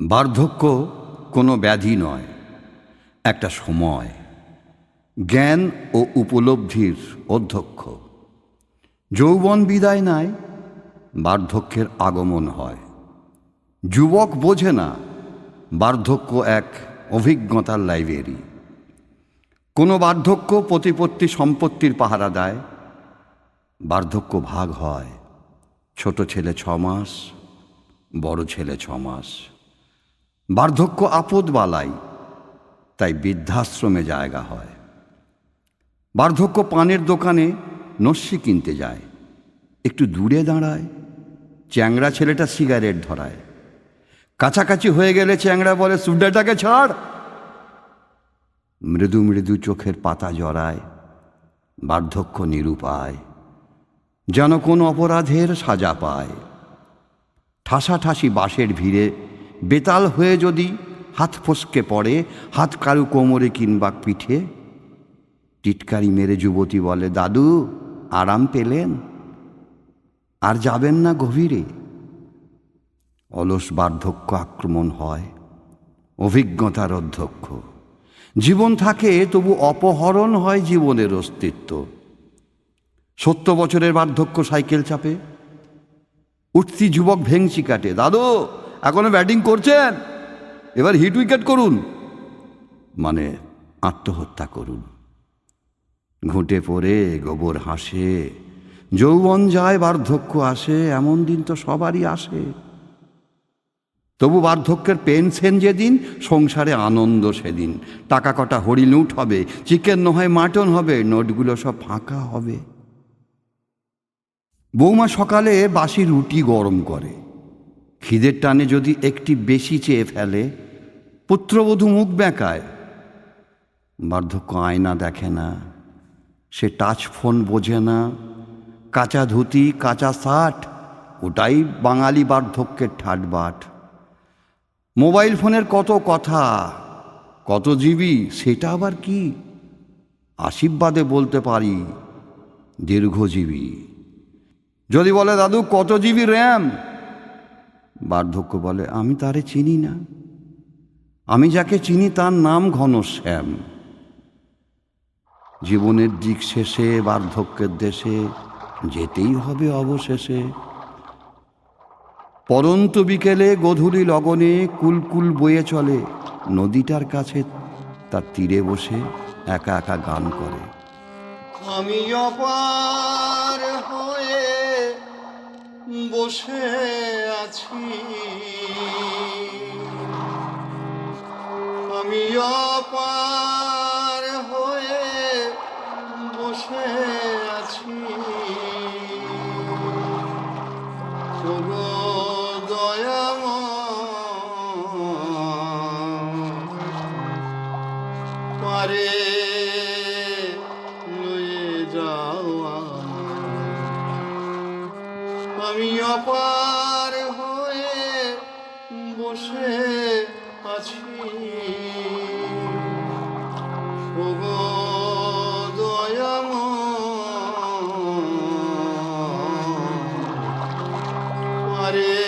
বার্ধক্য কোনো ব্যাধি নয়, একটা সময়। জ্ঞান ও উপলব্ধির অধ্যক্ষ। যৌবন বিদায় নাই, বার্ধক্যের আগমন হয়। যুবক বোঝে না, বার্ধক্য এক অভিজ্ঞতার লাইব্রেরি। কোনো বার্ধক্য প্রতিপত্তি সম্পত্তির পাহারা দেয়, বার্ধক্য ভাগ হয়। ছোট ছেলে ছ মাস, বড় ছেলে ছ মাস। বার্ধক্য আপদ বালাই, তাই বৃদ্ধাশ্রমে জায়গা হয়। বার্ধক্য পানের দোকানে নস্যি কিনতে যায়। একটু দূরে দাঁড়ায়, চ্যাংড়া ছেলেটা সিগারেট ধরায়। কাছাকাছি হয়ে গেলে চ্যাংড়া বলে সুডাটাকে ছাড়! মৃদু মৃদু চোখের পাতা জড়ায়, বার্ধক্য নিরুপায়, যেন কোন অপরাধের সাজা পায়। ঠাসাঠাসি বাঁশের ভিড়ে বেতাল হয়ে যদি হাত ফসকে পড়ে, হাত কারু কোমরে কিংবা পিঠে? টিটকারি মেরে যুবতী বলে, দাদু, আরাম পেলেন? আর যাবেন না গভীরে? অলস বার্ধক্য আক্রমণ হয়, অভিজ্ঞতার অধ্যক্ষ। জীবন থাকে, তবু অপহরণ হয় জীবনের অস্তিত্ব। সত্তর বছরের বার্ধক্য সাইকেল চাপে, উঠতি যুবক ভেংচি কাটে, দাদু এখনও ব্যাটিং করছেন? এবার হিট উইকেট করুন। মানে আত্মহত্যা করুন। ঘুঁটে পড়ে গোবর হাসে, যৌবন যায়, বার্ধক্য আসে, এমন দিন তো সবারই আসে। তবু বার্ধক্যের পেনশন যেদিন, সংসারে আনন্দ সেদিন। টাকা কটা হরিলুট হবে, চিকেন নয় মাটন হবে, নোটগুলো সব ফাঁকা হবে। বৌমা সকালে বাসি রুটি গরম করে। খিদের টানে যদি একটি বেশি চেয়ে ফেলে, পুত্রবধূ মুখ বেঁকায়। বার্ধক্য আয়না দেখে না, সে টাচ ফোন বোঝে না, কাঁচা ধুতি, কাঁচা শার্ট, ওটাই বাঙালি বার্ধক্যের ঠাটবাট। মোবাইল ফোনের কত কথা, কত জিবি, সেটা আবার কি? আশীর্বাদে বলতে পারি দীর্ঘজীবী যদি বলে, দাদু, কত জিবি র্যাম? বার্ধক্য বলে, আমি তারে চিনি না। আমি যাকে চিনি তার নাম ঘনশ্যাম জীবনের দিক শেষে, বার্ধক্যের দেশে, যেতেই হবে অবশেষে। পরন্ত বিকেলে গধূলি লগনে কুলকুল বয়ে চলে, নদীটার কাছে তার তীরে বসে একা একা গান করে। আমি অপার হয়ে বসে আছি। আমি অপার হয়ে বসে আছি। ওগো দয়াময় পারে আমি অপার হয়ে বসে আছি। দয়াম যাওয়া